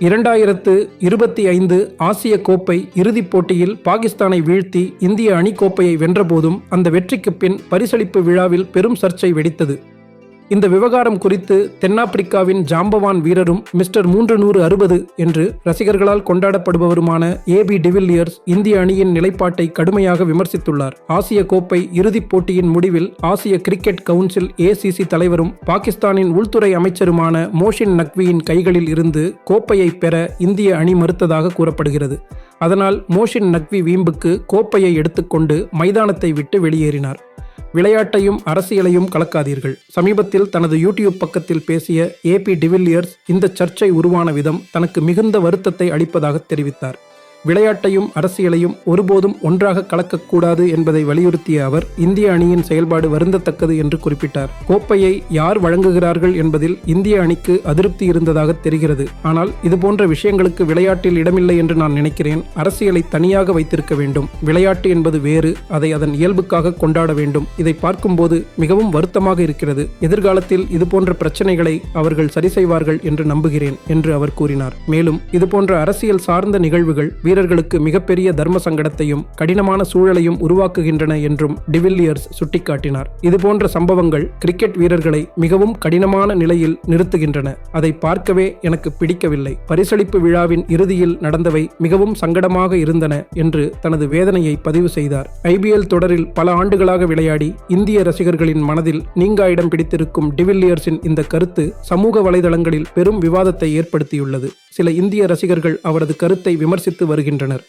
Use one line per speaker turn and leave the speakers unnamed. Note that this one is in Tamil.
இரண்டாயிரத்து இருபத்தி ஐந்து ஆசிய கோப்பை இறுதிப் போட்டியில் பாகிஸ்தானை வீழ்த்தி இந்திய அணி கோப்பையை வென்றபோதும் அந்த வெற்றிக்குப் பின் பரிசளிப்பு விழாவில் பெரும் சர்ச்சை வெடித்தது. இந்த விவகாரம் குறித்து தென்னாப்பிரிக்காவின் ஜாம்பவான் வீரரும் மிஸ்டர் மூன்று நூறு அறுபது என்று ரசிகர்களால் கொண்டாடப்படுபவருமான ஏபி டிவில்லியர்ஸ் இந்திய அணியின் நிலைப்பாட்டை கடுமையாக விமர்சித்துள்ளார். ஆசிய கோப்பை இறுதிப் போட்டியின் முடிவில் ஆசிய கிரிக்கெட் கவுன்சில் ஏசிசி தலைவரும் பாகிஸ்தானின் உள்துறை அமைச்சருமான மோஷின் நக்வியின் கைகளில் இருந்து கோப்பையை பெற இந்திய அணி மறுத்ததாக கூறப்படுகிறது. அதனால் மோஷின் நக்வி வீம்புக்கு கோப்பையை எடுத்துக்கொண்டு மைதானத்தை விட்டு வெளியேறினார். விளையாட்டையும் அரசியலையும் கலக்காதீர்கள். சமீபத்தில் தனது யூடியூப் பக்கத்தில் பேசிய ஏபி டிவில்லியர்ஸ் இந்த சர்ச்சை உருவான விதம் தனக்கு மிகுந்த வருத்தத்தை அளிப்பதாக தெரிவித்தார். விளையாட்டையும் அரசியலையும் ஒருபோதும் ஒன்றாக கலக்கக்கூடாது என்பதை வலியுறுத்திய அவர் இந்திய அணியின் செயல்பாடு வருந்தத்தக்கது என்று குறிப்பிட்டார். கோப்பையை யார் வழங்குகிறார்கள் என்பதில் இந்திய அணிக்கு அதிருப்தி இருந்ததாக தெரிகிறது. ஆனால் இதுபோன்ற விஷயங்களுக்கு விளையாட்டில் இடமில்லை என்று நான் நினைக்கிறேன். அரசியலை தனியாக வைத்திருக்க வேண்டும். விளையாட்டு என்பது வேறு அதை அதன் இயல்புக்காக கொண்டாட வேண்டும். இதை பார்க்கும்போது மிகவும் வருத்தமாக இருக்கிறது. எதிர்காலத்தில் இதுபோன்ற பிரச்சனைகளை அவர்கள் சரி செய்வார்கள் என்று நம்புகிறேன் என்று அவர் கூறினார். மேலும் இதுபோன்ற அரசியல் சார்ந்த நிகழ்வுகள் வீரர்களுக்கு மிகப்பெரிய தர்ம சங்கடத்தையும் கடினமான சூழலையும் உருவாக்குகின்றன என்றும் டிவில்லியர்ஸ் சுட்டிக்காட்டினார். இதுபோன்ற சம்பவங்கள் கிரிக்கெட் வீரர்களை மிகவும் கடினமான நிலையில் நிறுத்துகின்றன. அதை பார்க்கவே எனக்கு பிடிக்கவில்லை. பரிசளிப்பு விழாவின் இறுதியில் நடந்தவை மிகவும் சங்கடமாக இருந்தன என்று தனது வேதனையை பதிவு செய்தார். ஐபிஎல் தொடரில் பல ஆண்டுகளாக விளையாடி இந்திய ரசிகர்களின் மனதில் நீங்கா இடம் பிடித்திருக்கும் டிவில்லியர்ஸின் இந்த கருத்து சமூக வலைதளங்களில் பெரும் விவாதத்தை ஏற்படுத்தியுள்ளது. சில இந்திய ரசிகர்கள் அவரது கருத்தை விமர்சித்து வருகின்றனர்